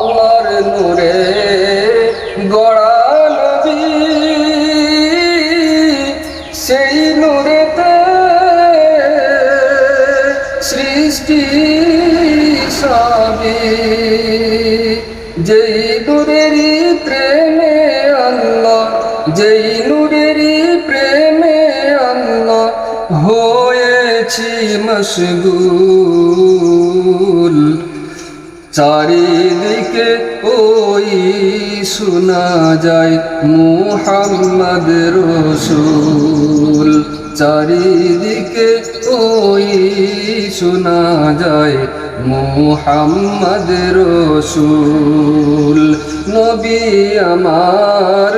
আল্লাহর নূরে গড়া নবী। সেই নূরেতে সৃষ্টি সবই। যেই নূরেরই প্রেমে আল্লাহ, যেই নূরেরই প্রেমে আল্লাহ হয়েছি মশগুল। চারিদিকে ওই শোনা যায় মুহাম্মদ রসুল। চারিদিকে ওই শোনা যায় মুহাম্মদ রসুল। নবী আমার